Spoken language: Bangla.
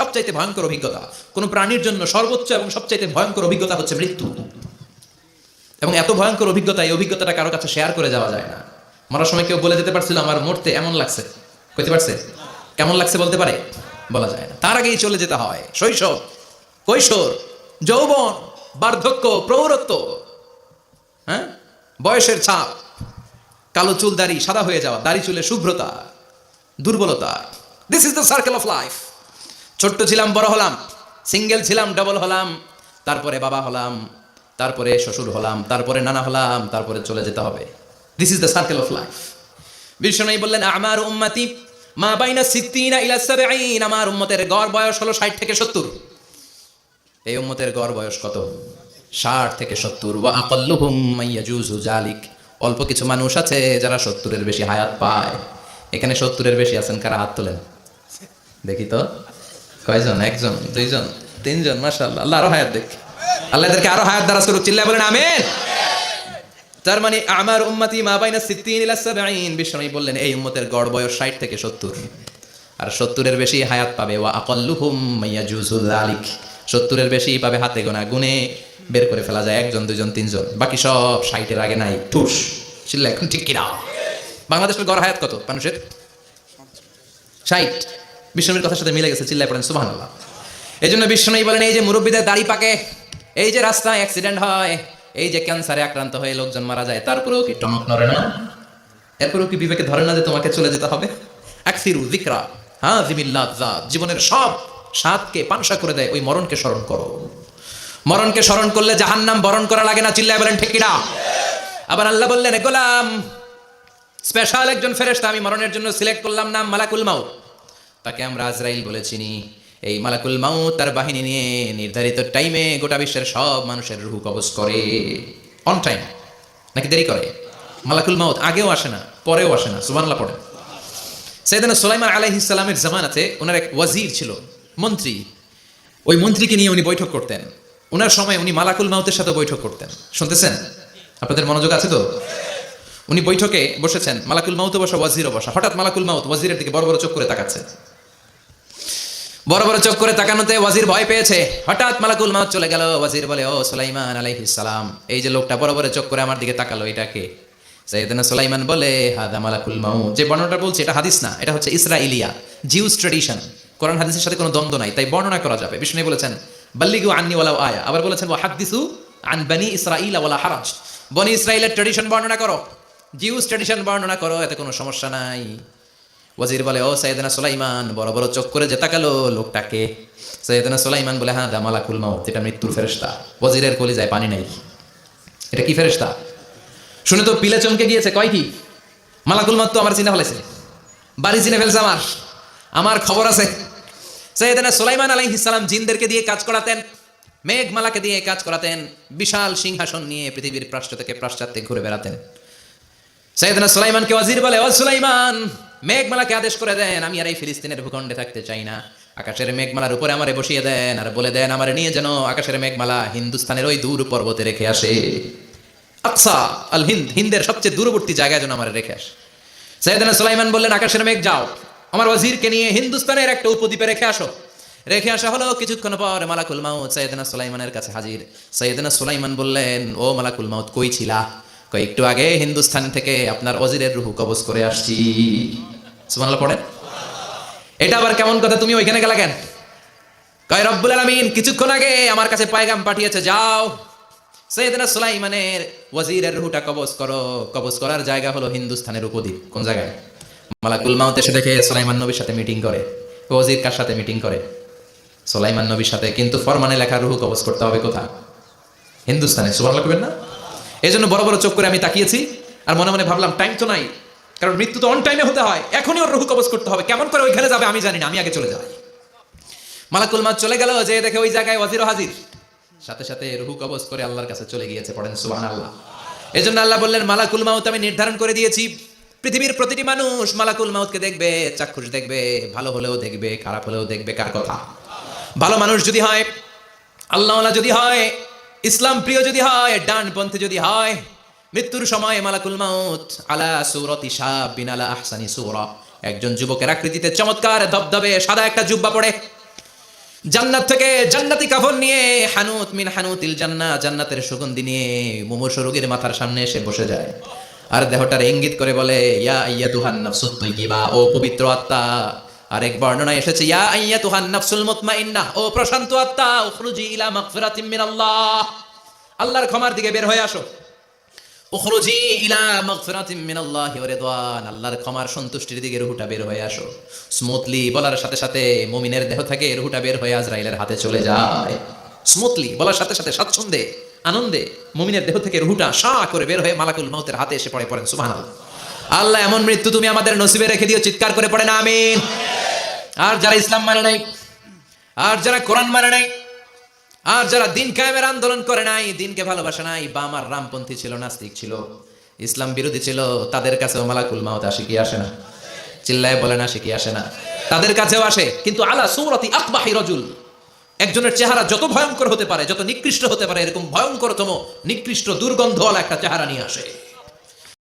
সবচাইতে ভয়ঙ্কর অভিজ্ঞতা। কোনো প্রাণীর জন্য সর্বোচ্চ এবং সবচাইতে ভয়ঙ্কর অভিজ্ঞতা হচ্ছে মৃত্যু। এবং এত ভয়ঙ্কর অভিজ্ঞতা, এই অভিজ্ঞতাটা কারও কাছে শেয়ার করে যাওয়া যায় না। মরার সময় কেউ বলে যেতে পারছিল, আমার মরতে এমন লাগছে। কইতে পারছে? কেমন লাগছে বলতে পারে? বলা যায় না। তার আগেই চলে যেতে হয়। শৈশব, কৈশোর, যৌবন, বার্ধক্য প্রৌরত্ব হ্যাঁ? বয়সের ছাপ, কালো চুল দাড়ি, সাদা হয়ে যাওয়া, দাড়ি চুলে শুভ্রতা, দুর্বলতা। This is the circle of life ছোট্ট ছিলাম, বড় হলাম, সিঙ্গেল ছিলাম, ডবল হলাম, তারপরে বাবা হলাম, তারপরে শ্বশুর হলাম, তারপরে নানা হলাম, তারপরে চলে যেতে হবে। This is the circle of life Vishnu বললেন, আমার উম্মতি, মা বাইনা সিদ্দিনা ইলা সাবঈন, আমার উম্মতের গড় বয়স হলো 60 থেকে 70 এই উম্মতের গড় বয়স কত? ষাট থেকে সত্তর। ওয়া আকাল্লুহুম মাইয়াজুজু জালিক অল্প কিছু মানুষ আছে যারা সত্তরের বেশি হায়াত পায়। এখানে সত্তরের বেশি আছেন, কারা হাত তোলেন? দেখি তো। কয়জন? একজন, দুইজন, তিনজন, মাশাআল্লাহ। আল্লাহ আরও হায়াত দেখ। আল্লাহ এদেরকে আরও হায়াত দ্বারা শুরু চিল্লায় বলেন, আমিন। তার মানে আমার উম্মতি মা বাইনা সিদ্দিন ইলা সাবঈন। বিষ্ণু বললেন, এই উম্মতের গড় বয়স 60 থেকে 70 আর 70 এর বেশি হায়াত পাবে। ওয়া আকাল্লুহুম যালিক 70 এর বেশি পাবে হাতে গোনা গুনে বের করে ফেলা যায় একজন, দুইজন, তিনজন। বাকি সব 60 এর আগে নাই। ঠুস। চিল্লা এখন ঠিক কিনা? বাংলাদেশের গড় হায়াত কত মানুষের? 60 বিষ্ণুর কথার সাথে মিলে গেছে, চিল্লায় পড়েন, সুবহানাল্লাহ। এই জন্য বিষ্ণু বলেন, এই যে মুরব্বীদের দাড়ি পাকে, এই যে রাস্তায় অ্যাক্সিডেন্ট হয়, এই যে ক্যান্সারে আক্রান্ত হয়ে লোকজন মারা যায়, তারপরেও কি টনক নড়ে না? এরপরেও কি বিবেকে ধরে না যে তোমাকে চলে যেতে হবে? আকসিরু যিকরা হ্যাঁ জিমিল্লাহ জীবনের সব স্বাদকে পানসা করে দেয়, ওই মরণকে স্মরণ করো। মরণকে স্মরণ করলে জাহান নাম বরণ করা লাগে না, চিল্লায় বলেন, ঠিক কিনা আবার আল্লাহ বললেন গোলাম স্পেশাল একজন ফেরেশতা, আমি মরণের জন্য সিলেক্ট করলাম নাম মালাকুল মাউত। তাকে আমরা আজরাইল বলে চিনি। এই মালাকুল মাউত তার বাহিনী নিয়ে নির্ধারিত টাইমে গোটা বিশ্বের সব মানুষের রুহু কবজ করে। অন টাইম নাকি দেরি করে? মালাকুল মাউত আগেও আসে না, পরেও আসে না সুবানলা পড়ে সৈয়দানা সুলাইমান আলাইহিস সালামের জামানাতে ওনার এক ওয়াজির ছিল, মন্ত্রী। ওই মন্ত্রীকে নিয়ে উনি বৈঠক করতেন। ওনার সময় উনি মালাকুল মাউতের সাথে বৈঠক করতেন। শুনতেছেন? আপনাদের মনোযোগ আছে তো? উনি বৈঠকে বসেছেন, মালাকুল মাউতে বসা ওয়াজিরও বসা। হঠাৎ মালাকুল মাউত ওয়াজিরের দিকে বড় বড় চোখ করে তাকাচ্ছে বড় বড় চোখ করে তাকানোতে ওয়াজির ভয় পেয়েছে। হঠাৎ মালাকুল মাউত চলে গেল। ওয়াজির বলে, ও সুলাইমান আলাইহিস সালাম, এই যে লোকটা বড় বড় চোখ করে আমার দিকে তাকালো এটাকে সাইয়েদনা সুলাইমান বলে, হাদা মালাকুল মাউত। যে বর্ণনাটা বলছে, এটা হাদিস না, এটা হচ্ছে ইসরাইলিয়া, জিউস ট্রেডিশন কোরআন হাদিসের সাথে কোনো দ্বন্দ্ব নাই, তাই বর্ণনা করা যাবে। বিষ্ণু বলেছেন, বাল্লিগু আন্নি ওয়ালাউ আয়া। আবার বলেছেন ওয়া হাদিসু আন বানি ইসরাইল ওয়ালা হারাজ। বনি ইসরাইলের ট্রেডিশন বর্ণনা করো। জিউস ট্রেডিশন বর্ণনা করো, এতে কোনো সমস্যা নাই। ওয়াজির বলে, ও সৈয়দনা সুলাইমান, বড় বড় চোখ করে যে তাকালো লোকটাকে। সৈয়দনা সুলাইমান বলে হ্যাঁ দামালাকুল মাউত, এটা মৃত্যুর ফেরেশতা। ওয়াজিরের কলি যায় পানি নাই। এটা কি ফেরেশতা? শুনে তো পিলে চমকে গিয়েছে, কয় কি? মালাকুল মাউত তো আমার চিনে ফেলেছে। বাড়ি চিনে ফেলছে আমার। আমার খবর আছে। সৈয়দনা সুলাইমান আলাইহিস সালাম জিনদেরকে দিয়ে কাজ করাতেন মেঘমালাকে দিয়ে কাজ করাতেন, বিশাল সিংহাসন নিয়ে পৃথিবীর প্রাশ্চ থেকে পাশ্চাত্যে ঘুরে বেড়াতেন। সৈয়দনা সুলাইমানকে ওয়াজির বলে, ও সুলাইমান মেঘমালাকে আদেশ করে দেন, আমি আর এই ফিলিস্তিনের ভূখণ্ডে থাকতে চাই না। আকাশের মেঘমালার উপরে আমারে বসিয়ে দেন আর বলে দেন, আমারে নিয়ে যেন আকাশের মেঘমালা হিন্দুস্তানের ওই দূর পর্বতে রেখে আসে। আকসা, আল হিন্দ, হিন্দের সবচেয়ে দূরবর্তী জায়গায় যেন আমারে রেখে আসে। সৈয়দনা সুলাইমান বললেন, আকাশের মেঘ যাও। আমার ওয়াজিরকে নিয়ে হিন্দুস্তানের একটা উপদ্বীপে রেখে আসো। রেখে আসা হলো কিছুক্ষণ পর মালাকুল মাউত সৈয়দনা সুলাইমানের কাছে হাজির। সৈয়দনা সুলাইমান বললেন, ও মালাকুল মাউত, কই ছিলা? একটু আগে হিন্দুস্থান থেকে আপনার অজিরের রুহু কবজ করে আসছি। সুবহানাল্লাহ পড়েন? এটা আবার কেমন কথা? তুমি ওইখানে গেলা কেন? কয়, রব্বুল আলামিন, কিছুক্ষণ আগে আমার কাছে পায়গাম পাঠিয়েছে, যাও। সৈয়দনা সুলাইমানের ওয়াজিরের রুহুটা কবজ করো। কবজ করার জায়গা হলো হিন্দুস্তানের উপদ্বীপ। কোন জায়গায়? মালাকুল মাউত এসে দেখে সুলাইমান নবীর সাথে মিটিং করে। ওয়াজির কার সাথে মিটিং করে? সুলাইমান নবীর সাথে, কিন্তু ফরমানে লেখা রুহু কবজ করতে হবে কোথা হিন্দুস্তানে সুবহানাল্লাহ কবেন না? এই জন্য বড় বড় চোখ করে আমি তাকিয়েছি আর মনে মনে ভাবলাম টাইম তো নাই। কারণ মৃত্যু তো অন টাইমে হতে হয়। এখনই ওর রুহু কবজ করতে হবে। কেমন করে ওইখানে যাবে আমি জানি না। আমি আগে চলে যাই। মালাকুল মাউত চলে গেল যে দেখে ওই জায়গায় ওয়াজির হাজির। সাথে সাথে রুহু কবজ করে আল্লাহর কাছে চলে গিয়েছে, পড়েন সুবহান আল্লাহ এই জন্য আল্লাহ বললেন, মালাকুল মাউত, আমি নির্ধারণ করে দিয়েছি। পৃথিবীর প্রতিটি মানুষ মালাকুল মাউতকে দেখবে, চাক্ষুষ দেখবে, ভালো হলেও দেখবে, খারাপ হলেও দেখবে, কার কথা? ভালো মানুষ যদি হয় আল্লাহ যদি হয় ইসলাম প্রিয় যদি হয়, ডানপন্থী যদি হয়, মৃত্যুর সময় মালাকুল মাউত আলা সুরতি শাহ বিনালা আহসানি সুরা। একজন যুবকের আকৃতিতে চমৎকার ধবধবে সাদা একটা জুব্বা পড়ে। জান্নাত থেকে জান্নাতি কাফন নিয়ে হানুত মিন হানুতিল জান্না, জান্নাতের সুগন্ধি নিয়ে মুমূর্ষ রোগীর মাথার সামনে এসে বসে যায়। আর দেহটার ইঙ্গিত করে বলে, ইয়া আইয়া তুহান নাফসুত তাইয়্যিবা ও পবিত্র আত্মা আরেক বর্ণনা এসেছে, ইয়া আইয়া তুহান নাফসুল ও প্রশান্ত আত্মা, উখরুজি ইলা মিনাল্লাহ। আল্লাহর ক্ষমার দিকে বের হয়ে আসো। উখরুজি ইলা মিনাল্লাহি ওয়া রিদওয়ান। আল্লাহর ক্ষমার সন্তুষ্টির দিকে রুহুটা বের হয়ে আসো। স্মুথলি বলার সাথে সাথে মুমিনের দেহ থেকে রুহুটা বের হয়ে আজরাইলের হাতে চলে যায়। স্মুথলি বলার সাথে সাথে স্বাচ্ছন্দ্যে, আনন্দে মুমিনের দেহ থেকে রুহুটা সা করে বের হয়ে মালাকুল মাউতের হাতে এসে পড়ে পড়েন, সুবহানাল্লাহ। আল্লাহ, এমন মৃত্যু তুমি আমাদের নসিবে রেখে দিও, চিৎকার করে পড়েন আমিন। আর যারা ইসলাম মানে নাই, আর যারা কোরআন মানে নাই, আর যারা দিন কায়েমের আন্দোলন করে নাই, দিনকে ভালোবাসে নাই, বাম আর রামপন্থী ছিল, নাস্তিক ছিল, ইসলাম বিরোধী ছিল, তাদের কাছেও মালাকুল মাউত আসে কি আসে না? চিল্লায় বলে না সে কি আসে না? তাদের কাছেও আসে, কিন্তু আলা সৌরতি আকবাহি রজুল, একজনের চেহারা যত ভয়ঙ্কর হতে পারে, যত নিকৃষ্ট হতে পারে, এরকম ভয়ঙ্করতম, নিকৃষ্ট দুর্গন্ধওয়ালা একটা চেহারা নিয়ে আসে।